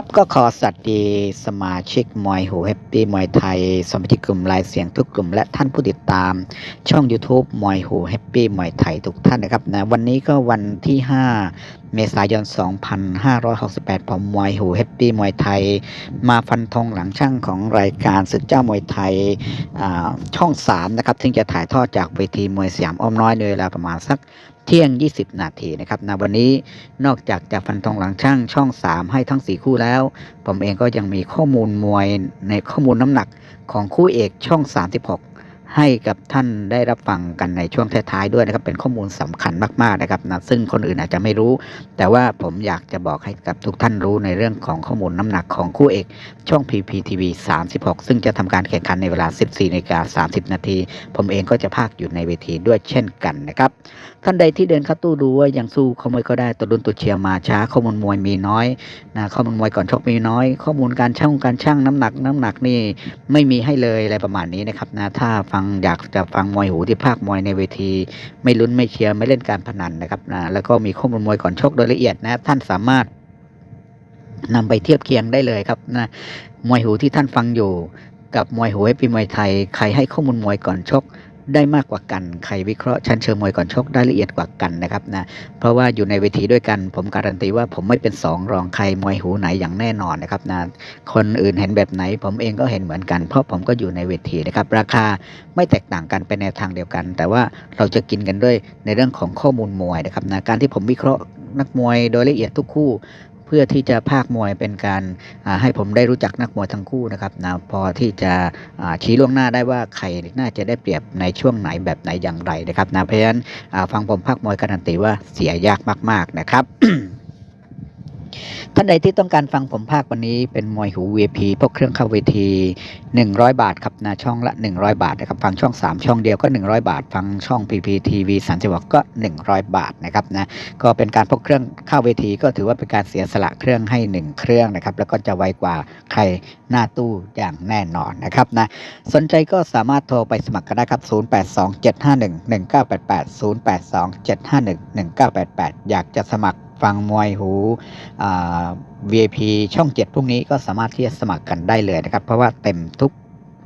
ครับก็ขอสวัสดีสมาชิกมวยหูแฮปปี้มวยไทย สมาชิกกลุ่มลายเสียงทุกกลุ่มและท่านผู้ติดตาม ช่อง YouTube มวยหูแฮปปี้มวยไทยทุกท่านนะครับนะวันนี้ก็วันที่ 5เมษายน 2568 ผมมวยหูแฮปปี้มวยไทย มาฟันธงหลังช่างของรายการศึกเจ้ามวยไทยช่อง 3 นะครับ ซึ่งจะถ่ายทอดจากเวทีมวยสยามอ้อมน้อยในเวลาประมาณสักเที่ยง 20 นาทีนะครับนะวันนี้นอกจากจะฟันธงหลังช่างช่อง 3 ให้ทั้ง 4 คู่แล้ว ผมเองก็ยังมีข้อมูลมวยในข้อมูลน้ำหนักของคู่เอกช่อง 36 ให้กับท่านได้รับฟังกันในช่วงท้ายๆด้วยนะครับ เป็นข้อมูลสำคัญมากๆนะครับนะซึ่งคนอื่นอาจจะไม่รู้ แต่ว่าผมอยากจะบอกให้กับทุกท่านรู้ในเรื่องของข้อมูลน้ำหนักของคู่เอก ช่อง PPTV 36 ซึ่งจะทำการแข่งขันในเวลา 14นาฬิกา30 นาที ผมเองก็จะพากอยู่ในเวทีด้วยเช่นกันนะครับท่านใดที่เดินเข้าตู้ดูว่ายังสู้ขโมยก็ได้ตัวดุนตัวเชียร์มาช้าข้อมูลมวยมีน้อยนะข้อมูลมวยก่อนชกมีน้อย ข้อมูลการชั่งการชั่งน้ำหนักน้ำหนักนี่ไม่มีให้เลยอะไรประมาณนี้นะครับนะถ้าฟังอยากจะฟังมวยหูที่ภาคมวยในเวที ไม่ลุ้นไม่เชียร์ไม่เล่นการพนันนะครับนะแล้วก็มีข้อมูลมวยก่อนชกโดยละเอียดนะท่านสามารถนำไปเทียบเคียงได้เลยครับนะมวยหูที่ท่านฟังอยู่กับมวยหูให้ปีมวยไทย ใครให้ข้อมูลมวยก่อนชก ได้มากกว่ากัน ใครวิเคราะห์ชั้นเชิงมวยก่อนชกได้ละเอียดกว่ากันนะครับนะ เพราะว่าอยู่ในเวทีด้วยกัน ผมการันตีว่าผมไม่เป็นสองรองใครมวยหูไหนอย่างแน่นอนนะครับนะ คนอื่นเห็นแบบไหน ผมเองก็เห็นเหมือนกัน เพราะผมก็อยู่ในเวทีนะครับ ราคาไม่แตกต่างกันเป็นแนวทางเดียวกัน แต่ว่าเราจะกินกันด้วยในเรื่องของข้อมูลมวยนะครับนะ การที่ผมวิเคราะห์นักมวยโดยละเอียดทุกคู่ เพื่อที่จะภาคมวยเป็นการให้ผมได้รู้จักนักมวยทั้งคู่นะครับนะพอที่จะชี้ล่วงหน้าได้ว่าใครน่าจะได้เปรียบในช่วงไหนแบบไหนอย่างไรนะครับนะเพราะฉะนั้นฟังผมภาคมวยการันตีว่าเสียยากมาก ๆนะครับ ท่านใดที่ต้องการฟังผมภาควันนี้เป็นมวยหู VIP พวกเครื่องเข้าเวที 100 บาทครับนะช่องละ 100 บาทนะครับฟังช่อง 3 ช่องเดียวก็ 100 บาท ฟังช่อง PPTV 36ก็ 100 บาทนะครับนะก็เป็นการพกเครื่องเข้าเวที ก็ถือว่าเป็นการเสียสละเครื่องให้ 1 เครื่องนะครับแล้วก็จะไวกว่าใครหน้าตู้อย่างแน่นอนนะครับนะสนใจก็สามารถโทรไปสมัครกันได้ครับ 0827511988 0827511988 อยากจะสมัคร ฟังมวยหูอ่า VIP ช่อง7พรุ่งนี้ก็สามารถที่จะสมัครกันได้เลยนะครับ เพราะว่าเต็มทุก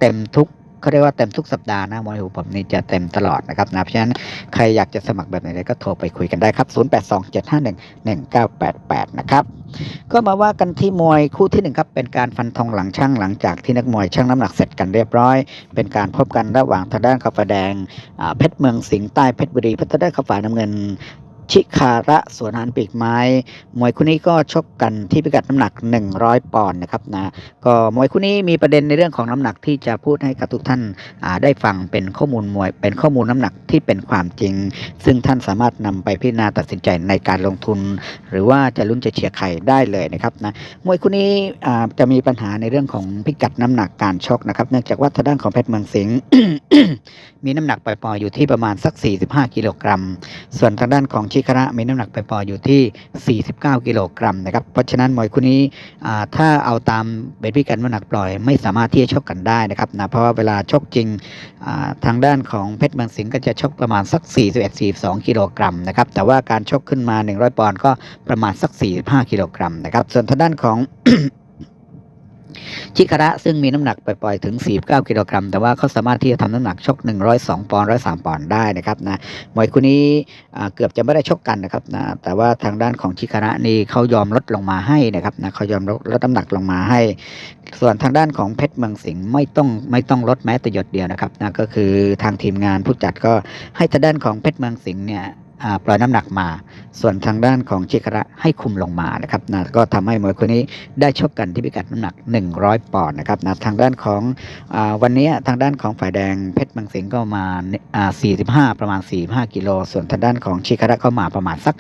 เต็มทุกเขาเรียกว่าเต็มทุกสัปดาห์นะมวยหูผมนี่จะเต็มตลอดนะครับนะเพราะฉะนั้นใครอยากจะสมัครแบบไหนก็โทรไปคุยกันได้ครับ 0827511988 นะครับ ก็มาว่ากันที่มวยคู่ที่หนึ่งครับ เป็นการฟันธงหลังช่างหลังจากที่นักมวยช่างน้ำหนักเสร็จกันเรียบร้อย เป็นการพบกันระหว่างทางด้านขาวฟ้าแดงเพชรเมืองสิงห์ใต้เพชรบุรีเพชรทาด้านขาวฟ้าน้ำเงิน ชิคาระสวนหันปีกไม้ มวยคู่นี้ก็ชกกันที่พิกัดน้ำหนัก 100 ปอนด์นะครับนะก็มวยคู่นี้มีประเด็นในเรื่องของน้ำหนักที่จะพูดให้กับทุกท่านได้ฟังเป็นข้อมูลมวย เป็นข้อมูลน้ำหนักที่เป็นความจริง ซึ่งท่านสามารถนำไปพิจารณาตัดสินใจในการลงทุน หรือว่าจะลุ้นจะเชียร์ใครได้เลยนะครับนะมวยคู่นี้จะมีปัญหาในเรื่องของพิกัดน้ำหนักการชกนะครับ เนื่องจากว่าทางด้านของเพชรเมืองสิงห์มีน้ำหนักปล่อยๆอยู่ที่ประมาณสัก 45 กิโลกรัม ส่วนทางด้านของชิคาระมีน้ำหนักไปล่อยอยู่ที่ 49 กิโลกรัมนะครับ เพราะฉะนั้นมวยคู่นี้ถ้าเอาตามเบสพิกันน้ำหนักปล่อยไม่สามารถที่จะชกกันได้นะครับนะเพราะว่าเวลาชกจริงทางด้านของเพชรเมืองสิงห์ก็จะชกประมาณสัก 41-42 กิโลกรัมนะครับ แต่ว่าการชกขึ้นมา 100 ปอนด์ก็ประมาณสัก 45 กิโลกรัมนะครับ ส่วนทางด้านของ ชิคาระซึ่งมีน้ำหนักปล่อยๆถึง 49 กิโลกรัม แต่ว่าเขาสามารถที่จะทำน้ำหนักชก 102 ปอนด์ 103 ปอนด์ได้นะครับนะมวยคู่นี้เกือบจะไม่ได้ชกกันนะครับนะแต่ว่าทางด้านของชิคาระนี่เขายอมลดลงมาให้นะครับนะเขายอมลดลดน้ำหนักลงมาให้ ส่วนทางด้านของเพชรเมืองสิงห์ไม่ต้องไม่ต้องลดแม้แต่หยดเดียวนะครับนะก็คือทางทีมงานผู้จัดก็ให้ทางด้านของเพชรเมืองสิงห์เนี่ย ปล่อยน้ำหนักมา ส่วนทางด้านของชิคาระให้คุมลงมานะครับนะก็ทำให้มวยคู่นี้ได้ชกกันที่พิกัดน้ำหนัก 100 ปอนด์นะครับนะทางด้านของอวันนี้ทางด้านของฝ่ายแดงเพชรเมืองสิงก็มาา45 ประมาณ 45 กิโล ส่วนทางด้านของชิคาระก็มาประมาณสัก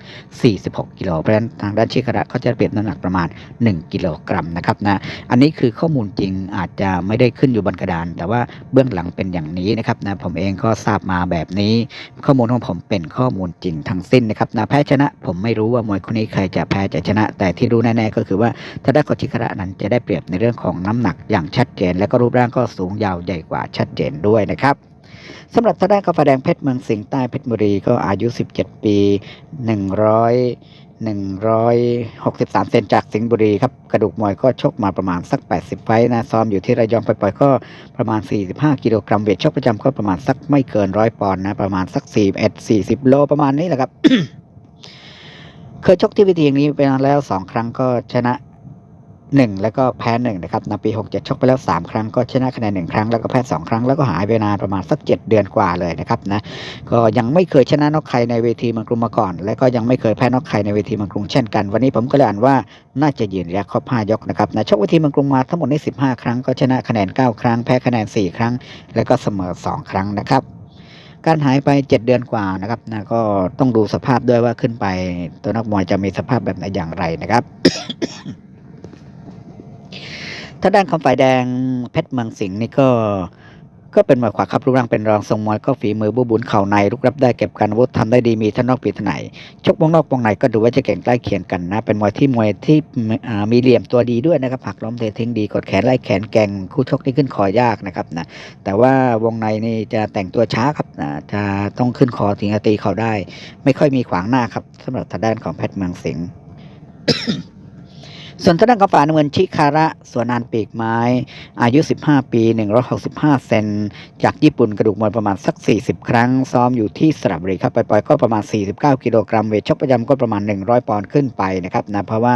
46 กิโล เพราะฉะนั้นทางด้านชิคาระเขาจะเปรียบน้ำหนักประมาณ 1 กิโลกรัมนะครับนะ อันนี้คือข้อมูลจริงอาจจะไม่ได้ขึ้นอยู่บนกระดาน แต่ว่าเบื้องหลังเป็นอย่างนี้นะครับนะ ผมเองก็ทราบมาแบบนี้ ข้อมูลของผมเป็นข้อมูลจริงทั้งสิ้นนะครับนะแพ้ชนะ ผมไม่รู้ว่ามวยคนนี้ใครจะแพ้จะชนะ แต่ที่รู้แน่ๆก็คือว่าทาด้านของชิคาระนั้นจะได้เปรียบในเรื่องของน้ำหนักอย่างชัดเจน และก็รูปร่างก็สูงยาวใหญ่กว่าชัดเจนด้วยนะครับสำหรับทางด้านกาแฟแดงเพชรเมืองสิงห์ใต้เพชรบุรีก็อายุ 17 ปี 100 163 เซนจากสิงห์บุรีครับกระดูกมวยก็ชกมาประมาณสัก 80 ไฟนะซ้อมอยู่ที่ระยองปล่อยๆก็ประมาณ 45 กิโลกรัมเวทชกประจำก็ประมาณสักไม่เกินร้อยปอนด์นะประมาณสัก 41 40 โลประมาณนี้แหละครับ เคยชกที่วิธีอย่างนี้ไปแล้ว 2 ครั้งก็ชนะ 1 แล้วก็แพ้1นะครับในปี 67 ชกไปแล้ว 3 ครั้งก็ชนะคะแนน1ครั้งแล้วก็แพ้ 2 ครั้งแล้วก็หายไปนานประมาณสัก 7 เดือนกว่าเลยนะครับนะก็ยังไม่เคยชนะนอกใครในเวทีมืองกรุงมาก่อน และก็ยังไม่เคยแพ้นอกใครในเวทีมืองกรุงเช่นกัน วันนี้ผมก็เลยอ่านว่าน่าจะยืนระยะครบ5ยกนะครับนะชกเวทีมืองกรุงมาทั้งหมดนี้15 ครั้งก็ชนะคะแนน 9 ครั้ง แพ้คะแนน 4 ครั้ง แล้วก็เสมอ 2 ครั้งนะครับการหายไป 7 เดือนกว่านะครับนะก็ต้องดูสภาพด้วยว่าขึ้นไป ตัวนักมวยจะมีสภาพแบบไหนอย่างไรนะครับ ถ้าด้านของฝ่ายแดงเพชรเมืองสิงห์นี่ก็ก็เป็นมวยขวาครับรูปร่างเป็นรองทรงมวยก็ฝีมือบูบุญเข่าในลุกรับได้เก็บการวุธทำได้ดีมีทั้งนอกปีทางไหนชกวงนอกวงในก็ดูว่าจะเก่งใกล้เคียงกันนะ เป็นมวยที่มวยที่มีเหลี่ยมตัวดีด้วยนะครับหักล้มเททิ้งดีกดแขนไล่แขนแกงคู่ชกนี่ขึ้นคอยากนะครับนะแต่ว่าวงในนี่จะแต่งตัวช้าครับนะจะต้องขึ้นคอถึงจะตีเขาได้ ไม่ค่อยมีขวางหน้าครับสำหรับทางด้านของเพชรเมืองสิงห์ ส่วนทางด้านของฝ่ายน้ำเงินชิคาระสวนนานปีกไม้ อายุ 15 ปี 165 เซน จากญี่ปุ่นกระดูกมวยประมาณสัก 40 ครั้ง ซ้อมอยู่ที่สระบุรีครับไปปล่อยก็ประมาณ 49 กิโลกรัมเวทชกประจำก็ประมาณ 100 ปอนด์ขึ้นไปนะครับนะเพราะว่า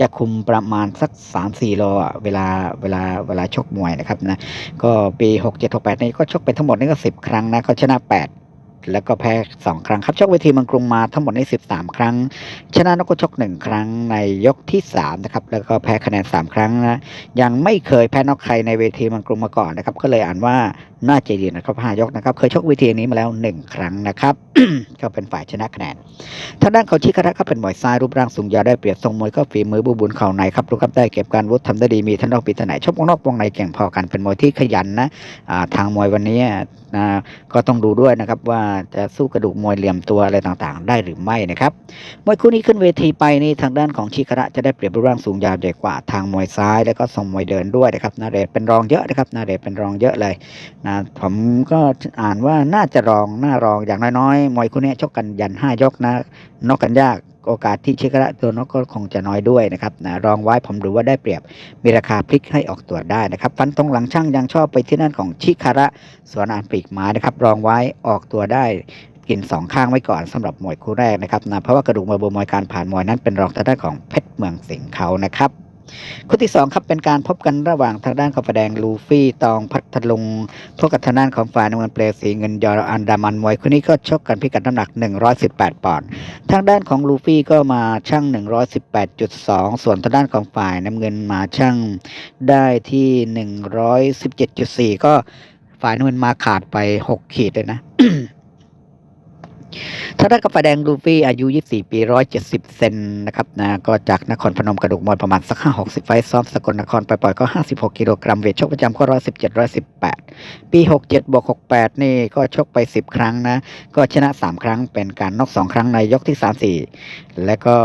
จะคุมประมาณสัก 3-4โลเวลาเวลาเวลาชกมวยนะครับนะก็ปี 67-68 นี้ก็ชกไปทั้งหมดนี่ก็ 10 ครั้งนะเขาชนะ 8 แล้วก็แพ้2ครั้งครับชกเวทีเมืองกรุงมาทั้งหมดใน13 ครั้ง ชนะนกกระชก1ครั้งในยกที่3นะครับแล้วก็แพ้คะแนน 3 ครั้งนะยังไม่เคยแพ้นอกใครในเวทีเมืองกรุงมาก่อนนะครับ ก็เลยอ่านว่าน่าจะยืนะครับห้ายกนะครับ เคยชกเวทีนี้มาแล้ว 1 ครั้งนะครับ ก็เป็นฝ่ายชนะคะแนนทางด้านเขาชิคาระก็เป็นมวยซ้ายรูปร่างสูงยาวได้เปรียบทรงมวยก็ฝีมือบูบุญเข่าในครับรูกครับได้เก็บการวุฒิทำได้ดีมีทั้งนอกปีทั้งไหนชกวงนอกวงในเก่งพอกันเป็นมวยที่ขยันนะทางมวยวันนี้นะก็ต้องดูด้วยนะครับว่าจะสู้กระดูกมวยเหลี่ยมตัวอะไรต่างๆ ได้หรือไม่นะครับมวยคู่นี้ขึ้นเวทีไปนี่ทางด้านของชิคระจะได้เปรียบรูปร่างสูงยาวใหญ่กว่าทางมวยซ้าย แล้วก็ทรงมวยเดินด้วยนะครับนาเรศเป็นรองเยอะนะครับนาเรศเป็นรองเยอะเลยนะผมก็อ่านว่าน่าจะรองหน้ารองอย่างน้อยๆมวยคู่นี้ชกกันยันห้ายกนะนอกกันยาก โอกาสที่ชิคาระตัวนกก็คงจะน้อยด้วยนะครับนะรองไว้ผมดูว่าได้เปรียบมีราคาพลิกให้ออกตัวได้นะครับฟันตรงหลังช่างยังชอบไปที่นั่นของชิคาระสวนอานปีกไม้นะครับ รองไว้ออกตัวได้กินสองข้างไว้ก่อนสำหรับมวยคู่แรกนะครับนะเพราะว่ากระดูกมวยบนมวยการผ่านมวยนั้นเป็นรองทางด้านของเพชรเมืองสิงห์เขานะครับ คู่ที่สองครับเป็นการพบกันระหว่างทางด้านของฝ่ายแดงลูฟี่ตองพัทลุงพบกับทางด้านของฝ่ายน้ำเงินเปลวสีเงินยออันดามันมวยคู่นี้ก็ชกกันพิกัดน้ำหนัก 118 ปอนด์ทางด้านของลูฟี่ก็มาชั่ง 118.2 ส่วนทางด้านของฝ่ายน้ำเงินมาชั่งได้ที่ 117.4 ก็ฝ่ายน้ำเงินมาขาดไป 6 ขีดเลยนะ ทางด้านกับฝ่ายแดงลูฟี่อายุ 24 ปี 170 เซนนะครับนะก็จากนครพนมกระดูกมวยประมาณสัก 5-60 ไฟซ้อมสกลนครไปปล่อยก็ 56 กิโลกรัมเวทชกประจำก็ 117 118 ปี 67บวก68 นี่ก็ชกไป 10 ครั้งนะ ก็ชนะ 3 ครั้งเป็นการนอก 2 ครั้งในยกที่ 3 4 และก็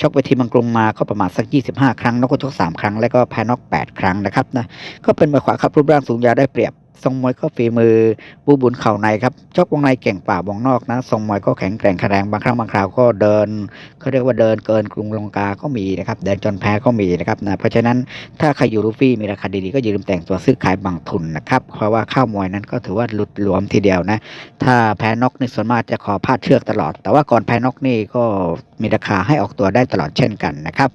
ชกไปทีมังกรุงมาก็ประมาณสัก 25 ครั้งนกก็ชก3 ครั้ง แล้วก็แพ้นอก 8 ครั้งนะครับนะก็เป็นมวยขวาครับรูปร่างสูงยาวได้เปรียบ ทรงมวยก็ฝีมือบูบุญเข่าในครับชกวงในเก่งกว่าวงนอกนะทรงมวยก็แข็งแกร่งแข็งบางครั้งบางคราวก็เดินเขาเรียกว่าเดินเกินกรุงลงกาก็มีนะครับเดินจนแพ้ก็มีนะครับนะเพราะฉะนั้นถ้าใครอยู่ลูฟี่มีราคาดีๆก็อย่าลืมแต่งตัวซื้อขายบังทุนนะครับเพราะว่าข้าวมวยนั้นก็ถือว่าหลุดหลวมทีเดียวนะถ้าแพ้นกนี่ส่วนมากจะขอพาดเชือกตลอด แต่ว่าก่อนแพ้นกนี่ก็มีราคาให้ออกตัวได้ตลอดเช่นกันนะครับ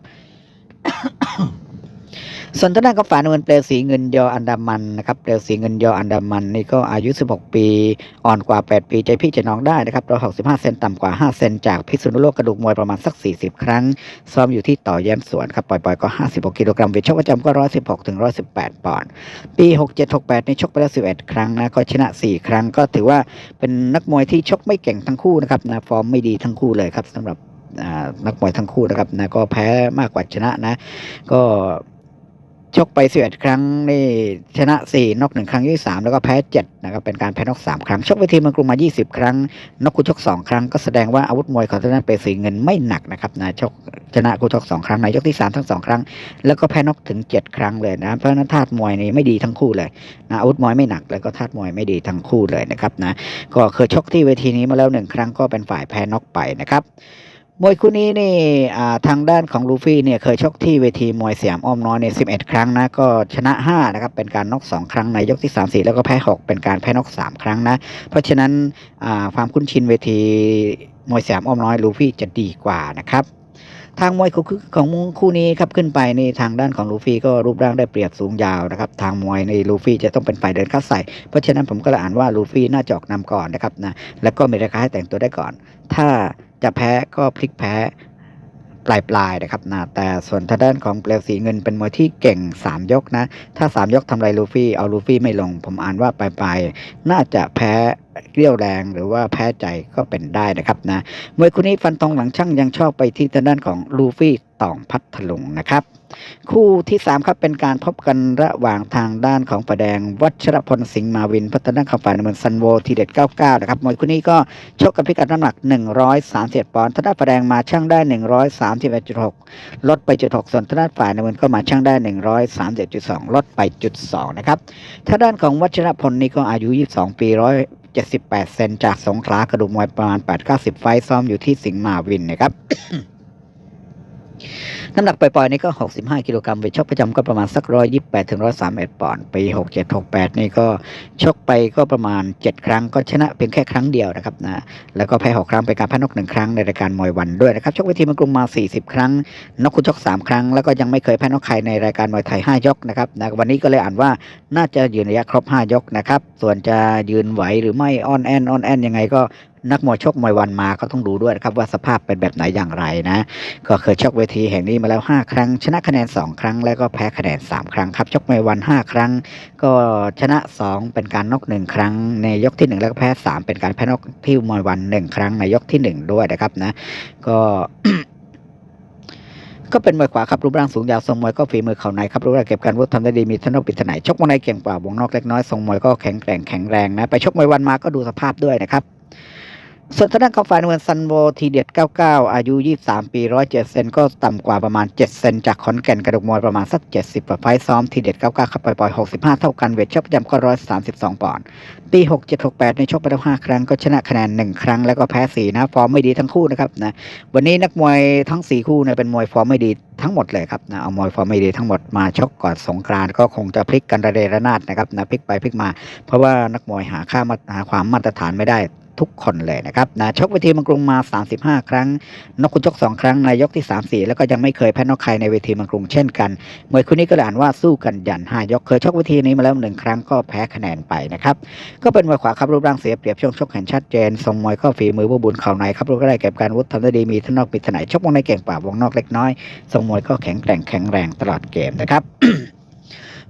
ส่วนทางด้านของฝ่ายน้ำเงินเปลวสีเงินยออันดามันนะครับเปลวสีเงินยออันดามันนี่ก็อายุ 16 ปี อ่อนกว่า 8 ปีใจพี่ใจน้องได้นะครับ165เซนต่ำกว่า 5 เซนจากพิษณุโลกกระดูกมวยประมาณสัก 40 ครั้ง ซ้อมอยู่ที่ต่อแย้มสวนครับปล่อยๆก็ 56 กิโลกรัมเวทชกประจำก็ 116ถึง118 ปอนด์ปี 67-68 นี่ชกไปแล้ว 11 ครั้งนะก็ชนะ 4 ครั้งก็ถือว่าเป็นนักมวยที่ชกไม่เก่งทั้งคู่นะครับนะฟอร์มไม่ดีทั้งคู่เลยครับสำหรับนักมวยทั้งคู่นะครับนะก็แพ้มากกว่าชนะนะ ก็ ชกไป11ครั้งนี่ชนะ4นอก1ครั้งที่3แล้วก็แพ้7นะครับเป็นการแพ้นอก3ครั้ง ชกไปทีมเมืองกรุงมา20ครั้ง นอกคู่ชก2ครั้งก็แสดงว่าอาวุธมวยของทางด้านเปสีเงินไม่หนักนะครับนะชกชนะคู่ชก2ครั้งในยกที่3ทั้ง2ครั้ง แล้วก็แพ้นอกถึง7ครั้งเลยนะเพราะฉะนั้นธาตุมวยนี่ไม่ดีทั้งคู่เลยนะอาวุธมวยไม่หนักแล้วก็ธาตุมวยไม่ดีทั้งคู่เลยนะครับนะก็เคยชกที่เวทีนี้มาแล้วหนึ่งครั้งก็เป็นฝ่ายแพ้นอกไปนะครับ มวยคู่นี้นี่ทางด้านของลูฟี่เนี่ยเคยชกที่เวทีมวยสยามอ้อมน้อยใน 11 ครั้งนะก็ชนะ 5 นะครับ เป็นการน็อก2 ครั้งในยกที่ 3 4 แล้วก็แพ้ 6 เป็นการแพ้น็อก3 ครั้งนะ เพราะฉะนั้นความคุ้นชินเวทีมวยสยามอ้อมน้อยลูฟี่จะดีกว่านะครับทางมวยคู่ของคู่นี้ครับขึ้นไปในทางด้านของลูฟี่ก็รูปร่างได้เปรียบสูงยาวนะครับ ทางมวยในลูฟี่จะต้องเป็นฝ่ายเดินเข้าใส่ เพราะฉะนั้นผมก็เลยอ่านว่าลูฟี่น่าจะออกนำก่อนนะครับนะแล้วก็มีราคาให้แต่งตัวได้ก่อน ถ้า จะแพ้ก็พลิกแพ้ปลายปลายๆนะครับนะแต่ส่วนทางด้านของเปลวสีเงินเป็นมวยที่เก่ง 3 ยกนะ ถ้า 3 ยกทำไรลูฟี่เอาลูฟี่ไม่ลง ผมอ่านว่าปลายปลายๆน่าจะแพ้เกลียวแรงหรือว่าแพ้ใจก็เป็นได้นะครับนะมวยคู่นี้ฟันทองหลังช่างยังชอบไปที่ทางด้านของลูฟี่ ตองพัทลุงนะครับ คู่ที่3ครับเป็นการพบกันระหว่างทางด้านของฝ่ายแดงวัชรพลสิงห์มาวิน พัฒนาข่าวฝ่ายน้ำเงินซันโวทีเด็ด99 นะครับมวยคู่นี้ก็ชกกันพิกัดน้ำหนัก 131ปอนด์ทางด้านฝ่ายแดงมาช่างได้ 131.6 ลดไปจุด6ส่วนทางด้าฝ่ายน้ำเงินก็มาช่างได้ 137.2 ลดไปจุด2นะครับทางด้านของวัชรพลนี่ก็อายุ 22 ปี178 เซนจากสงขลากระดูกมวยประมาณ 8-90 ไฟซ้อมอยู่ที่สิงห์มาวินนะครับ น้ำหนักปล่อยๆนี่ก็ 65 กิโลกรัมเวทชกประจำก็ประมาณสัก 128ถึง131ปอนด์ปี 67 68 นี่ก็ชกไปก็ประมาณ 7 ครั้งก็ชนะเพียงแค่ครั้งเดียวนะครับนะแล้วก็แพ้ 6 ครั้งเป็นการแพ้นกหนึ่งครั้งในรายการมวยวันด้วยนะครับชกเวทีมันกรุงมา 40 ครั้งนกคุณชก 3 ครั้ง แล้วก็ยังไม่เคยแพ้นกใครในรายการมวยไทย 5 ยกนะครับนะวันนี้ก็เลยอ่านว่าน่าจะยืนระยะครบ 5 ยกนะครับส่วนจะยืนไหวหรือไม่ออนแอนออนแอนยังไงก็ นักมวยชกมวยวันมาก็ต้องดูด้วยนะครับว่าสภาพเป็นแบบไหนอย่างไรนะ ก็เคยชกเวทีแห่งนี้มาแล้ว 5 ครั้ง ชนะคะแนน 2 ครั้ง แล้วก็แพ้คะแนน 3 ครั้งครับชกมวยวัน 5 ครั้ง ก็ชนะ 2 เป็นการนอก1 ครั้ง ในยกที่ 1 แล้วก็แพ้ 3 เป็นการแพ้นอกที่มวยวัน 1 ครั้งในยกที่ 1 ด้วยนะครับนะ ก็ก็เป็นมวยขวาครับรูปร่างสูงยาวทรงมวยก็ฝีมือเข่าในครับรูปร่างเก็บการวุฒิทำได้ดีมีทนกปิดถนัยชกวงในเก่งกว่าวงนอกเล็กน้อยทรงมวยก็แข็งแกร่งแข็งแรงนะไปชกมวยวันมาก็ดูสภาพด้วยนะครับ ส่วนทางด้านของฝ่ายน้ำเงินซันโวทีเด็ด 99 อายุ 23 ปี 107 เซนก็ต่ำกว่าประมาณ 7 เซนจากขอนแก่นกระดูกมวยประมาณสัก 70กว่าไฟซ้อมทีเด็ด 99ครับปล่อย 65 เท่ากันเวทชกประจำก็ 132 ปอนด์ปี 67 68 ในชกไปแล้ว 5 ครั้งก็ชนะคะแนน 1 ครั้งแล้วก็แพ้ 4 นะ ฟอร์มไม่ดีทั้งคู่นะครับนะวันนี้นักมวยทั้ง 4 คู่เนี่ยเป็นมวยฟอร์มไม่ดีทั้งหมดเลยครับนะเอามวยฟอร์มไม่ดีทั้งหมดมาชกก่อนสงกรานก็คงจะพลิกกันระเดระนาดนะครับนะพลิกไปพลิกมา เพราะว่านักมวยหาค่ามาหาความมาตรฐานไม่ได้ ทุกคนเลยนะครับนะชกเวทีมังกรุงมา 35 ครั้ง นกคุณชก 2 ครั้งในยกที่ 3 4 แล้วก็ยังไม่เคยแพ้นกใครในเวทีมังกรุงเช่นกันมวยคู่นี้ก็เลยอ่านว่าสู้กันยัน 5 ยกเคยชกเวทีนี้มาแล้วหนึ่งครั้งก็แพ้คะแนนไปนะครับก็เป็นมวยขวาครับรูปร่างเสียเปรียบช่วงชกเห็นชัดเจนทรงมวยก็ฝีมือผู้บุญเข่าในครับรูปก็ได้เก็บการวุฒิทำได้ดีมีทั้งนอกปิดถนัยชกวงในเก่งกว่าวงนอกเล็กน้อยทรงมวยก็แข็งแกร่งแข็งแรงตลอดเกมนะครับ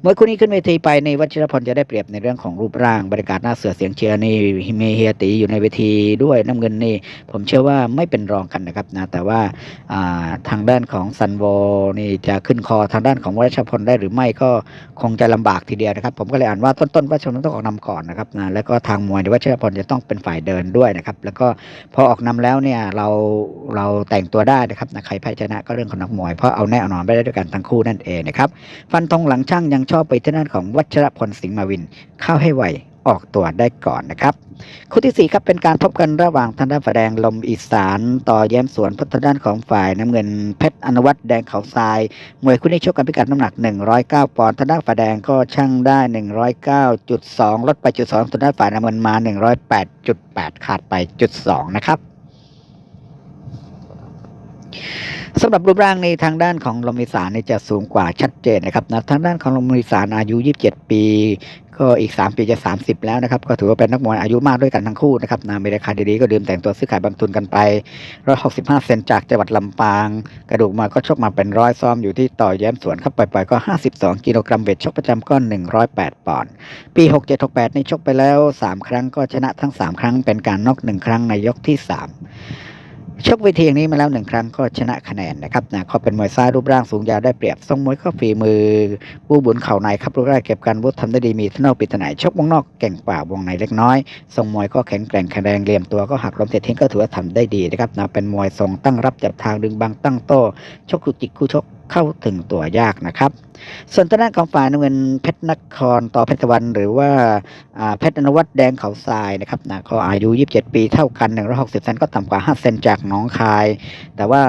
มวยคู่นี้ขึ้นเวทีไปในวัชรพลจะได้เปรียบในเรื่องของรูปร่างบรรยากาศหน้าเสือเสียงเชียร์นี่มีเฮียตีอยู่ในเวทีด้วยน้ำเงินนี่ ผมเชื่อว่าไม่เป็นรองกันนะครับนะแต่ว่าทางด้านของซันโวนี่จะขึ้นคอทางด้านของวัชรพลได้หรือไม่ก็คงจะลำบากทีเดียวนะครับ ผมก็เลยอ่านว่าต้นๆวัชรพลต้องออกนำก่อนนะครับนะแล้วก็ทางมวยในวัชรพลจะต้องเป็นฝ่ายเดินด้วยนะครับ แล้วก็พอออกนำแล้วเนี่ยเราเราแต่งตัวได้นะครับนะใครแพ้ชนะก็เรื่องของนักมวยเพราะเอาแน่เอานอนไม่ได้ด้วยกันทั้งคู่นั่นเองนะครับฟันธงหลังช่างยังชอบไปที่ด้านของวัชรพลสิงห์มาวิน เข้าให้ไวออกตัวได้ก่อนนะครับ คู่ที่ 4 ครับเป็นการพบกันระหว่างทางด้านฝ่ายแดงลมอีสาน ต่อแย้มสวนพัฒด้านของฝ่ายน้ำเงินเพชรอนุวัฒน์แดงเขาทราย มวยคู่นี้ชกกันพิกัดน้ำหนัก 109 ปอนด์ทางด้านฝ่ายแดงก็ช่างได้ 109.2 ลดไปจุด2ทางด้านฝ่ายน้ำเงินมา 108.8 ขาดไปจุด2นะครับ สำหรับรูปร่างในทางด้านของลมอีสานจะสูงกว่าชัดเจนนะครับนะทางด้านของลมอีสานอายุ 27 ปี ก็อีก 3 ปีจะ 30 แล้วนะครับ ก็ถือว่าเป็นนักมวยอายุมากด้วยกันทั้งคู่นะครับนะมีราคาดีๆก็ดื่มแต่งตัวซื้อขายบางทุนกันไป 165 เซนจากจังหวัดลำปาง กระดูกมาก็ชกมาเป็นร้อยซ้อมอยู่ที่ต่อแย้มสวนครับปล่อยๆก็ 52 กิโลกรัมเวทชกประจำก็ 108 ปอนด์ปี 67-68 นี่ชกไปแล้ว 3 ครั้งก็ชนะทั้ง 3 ครั้งเป็นการน็อก1ครั้งในยกที่ 3 ชกเวทีอย่างนี้มาแล้วหนึ่งครั้งก็ชนะคะแนนนะครับนะเขาเป็นมวยซ้ายรูปร่างสูงยาวได้เปรียบทรงมวยก็ฝีมือผู้บุญเข่าในครับรูปร่างเก็บการวุฒิทำได้ดีมีทนอกปิดถนายชกวงนอกเก่งกว่าวงในเล็กน้อยทรงมวยก็แข็งแกร่งแข็งแรงเหลี่ยมตัวก็หักลมเตะทิ้งก็ถือว่าทำได้ดีนะครับนะเป็นมวยทรงตั้งรับจับทางดึงบังตั้งโต้ชกคุกจิกคู่ชก เข้าถึงตัวยากนะครับ ส่วนทางด้านของฝ่ายน้ำเงินเพชรนครต่อเพชรตะวัน หรือว่าเพชรอนวัตแดงเขาทรายนะครับนะก็อายุ 27 ปีเท่ากัน 160เซนก็ต่ำกว่า 5 เซนจากหนองคาย แต่ว่า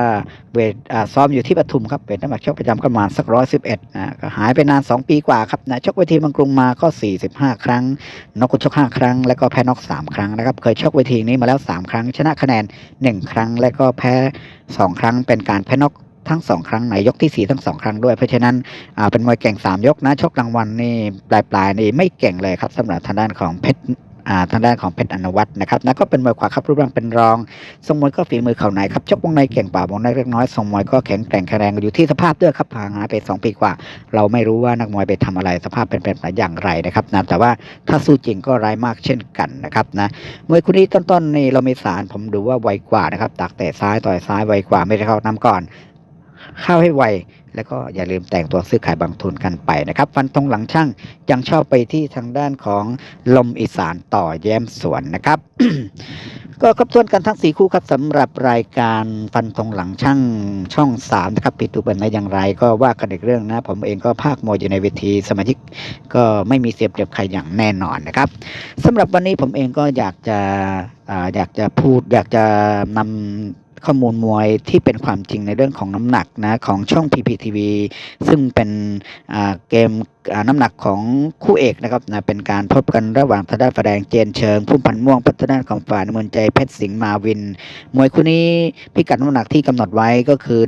เวทซ้อมอยู่ที่ปทุมครับเวทน้ำหนักชกประจำก็ประมาณสักร้อยสิบเอ็ดนะก็หายไปนาน 2 ปีกว่าครับนะชกเวทีบางกรุงมาก็ 45 ครั้งนอกกุชก 5 ครั้ง แล้วก็แพ้นอก 3 ครั้งนะครับเคยชกเวทีนี้มาแล้ว 3 ครั้ง ชนะคะแนน 1 ครั้ง และก็แพ้ 2 ครั้งเป็นการแพ้นอก ทั้ง2ครั้งในยกที่4ทั้ง2ครั้งด้วย เพราะฉะนั้นเป็นมวยเก่ง3ยกนะชกรางวัลนี่ปลายปลายนี่ไม่เก่งเลยครับสำหรับทางด้านของเพชรทางด้านของเพชรอนวัตนะครับนะก็เป็นมวยขวาครับรูปร่างเป็นรองทรงมวยก็ฝีมือเข่าในครับชกวงในเก่งป่าวงในเล็กน้อยทรงมวยก็แข็งแกร่งแข็งแรงอยู่ที่สภาพด้วยครับห่างหายไปสองปีกว่า เราไม่รู้ว่านักมวยไปทำอะไรสภาพเป็นเป็นอย่างไรนะครับนะแต่ว่าถ้าสู้จริงก็ร้ายมากเช่นกันนะครับนะมวยคู่นี้ต้นๆนี่เรามีสารผมดูว่าไวกว่านะครับตักเตะซ้ายต่อยซ้ายไวกว่าไม่ได้เข้านำก่อน ข้าให้ไว แล้วก็อย่าลืมแต่งตัวซื้อขายบางทุนกันไปนะครับฟันธงหลังช่างยังชอบไปที่ทางด้านของลมอีสานต่อแย้มสวนนะครับก็ครบถ้วนกันทั้ง 4 คู่ครับสำหรับรายการฟันธงหลังช่างช่อง 3 นะครับปิดตูเป็นในอย่างไรก็ว่ากันอีกเรื่องนะ ผมเองก็ภาคมวยอยู่ในเวทีสมาชิกก็ไม่มีเสียบเปรียบใครอย่างแน่นอนนะครับสำหรับวันนี้ผมเองก็อยากจะออยากจะพูดอยากจะนำ ข้อมูลมวยที่เป็นความจริงในเรื่องของน้ำหนักนะของช่อง PPTV ซึ่งเป็นเกม น้ำหนักของคู่เอกนะครับนะเป็นการพบกันระหว่างทางด้านฝ่ายแดงเจนเชิง พุ่มพันธ์ม่วงพัฒนาของฝ่ายน้ำเงินใจเพชรสิงห์มาวิน มวยคู่นี้พิกัดน้ำหนักที่กำหนดไว้ก็คือ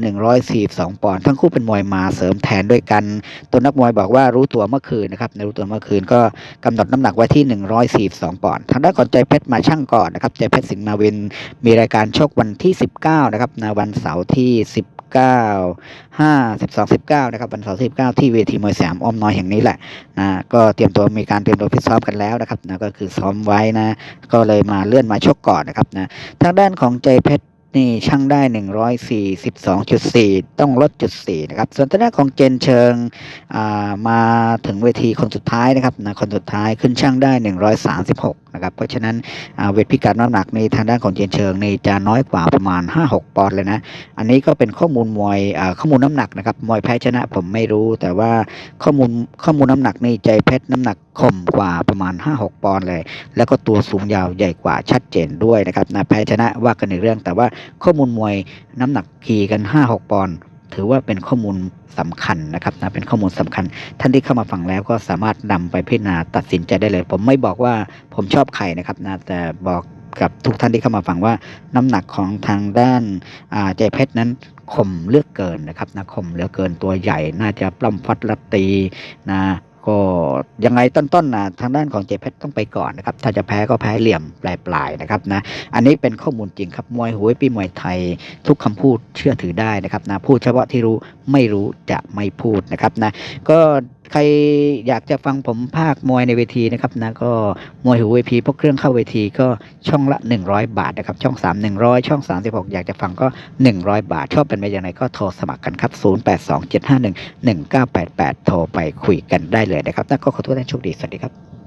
142ปอนด์ทั้งคู่เป็นมวยมาเสริมแทนด้วยกัน ตัวนักมวยบอกว่ารู้ตัวเมื่อคืนนะครับในรู้ตัวเมื่อคืนก็กำหนดน้ำหนักไว้ที่ 142ปอนด์ทางด้านของใจเพชรมาช่างก่อนนะครับใจเพชรสิงห์มาวิน มีรายการชกวันที่ 19นะครับในวันเสาร์ที่ 19 5 12 19นะครับวันเสาร์ที่19ที่เวทีมวยสยามอ้อมน้อยแห่งนี้แหละนะก็เตรียมตัวมีการเตรียมตัวฟิตซ้อมกันแล้วนะครับนะก็คือซ้อมไว้นะก็เลยมาเลื่อนมาชกก่อนนะครับนะทางด้านของใจเพชร นี่ช่างได้ 142.4 ต้องลดจุด4นะครับ ส่วนทางด้านของเจนเชิงมาถึงเวทีคนสุดท้ายนะครับนะคนสุดท้ายขึ้นช่างได้ 136 นะครับ เพราะฉะนั้นเวทพิกัดน้ำหนักในทางด้านของเจนเชิงนี่จะน้อยกว่าประมาณ 5-6 ปอนด์เลยนะ อันนี้ก็เป็นข้อมูลมวยข้อมูลน้ำหนักนะครับ มวยแพ้ชนะผมไม่รู้ แต่ว่าข้อมูลข้อมูลน้ำหนักนี่ใจเพชรน้ำหนัก ข่มกว่าประมาณ 5-6 ปอนด์เลย แล้วก็ตัวสูงยาวใหญ่กว่าชัดเจนด้วยนะครับนะแพ้ชนะว่ากันในเรื่อง แต่ว่าข้อมูลมวยน้ำหนักขี่กัน 5-6 ปอนด์ถือว่าเป็นข้อมูลสำคัญนะครับนะเป็นข้อมูลสำคัญ ท่านที่เข้ามาฟังแล้วก็สามารถนำไปพิจารณาตัดสินใจได้เลย ผมไม่บอกว่าผมชอบใครนะครับนะแต่บอกกับทุกท่านที่เข้ามาฟังว่าน้ำหนักของทางด้านอ่าใจเพชรนั้นข่มเลือกเกินนะครับนะข่มเหลือเกินตัวใหญ่น่าจะปล้ำฟัดรัตตีนะ ก็ยังไงต้นๆนะทางด้านของเจแพทต้องไปก่อนนะครับ ถ้าจะแพ้ก็แพ้เหลี่ยมปลายๆนะครับนะ อันนี้เป็นข้อมูลจริงครับมวยหวยปีมวยไทย ทุกคำพูดเชื่อถือได้นะครับนะพูดเฉพาะที่รู้ไม่รู้จะไม่พูดนะครับนะก็ ใครอยากจะฟังผมภาคมวยในเวทีนะครับนะก็มวยหูเวทีพวกเครื่องเข้าเวทีก็ช่องละ 100 บาทนะครับช่อง 3 100 ช่อง 36 อยากจะฟังก็ 100 บาท ชอบเป็นไปอย่างไรก็โทรสมัครกันครับ 0827511988 โทรไปคุยกันได้เลยนะครับนะก็ขอโทษท่านโชคดีสวัสดีครับ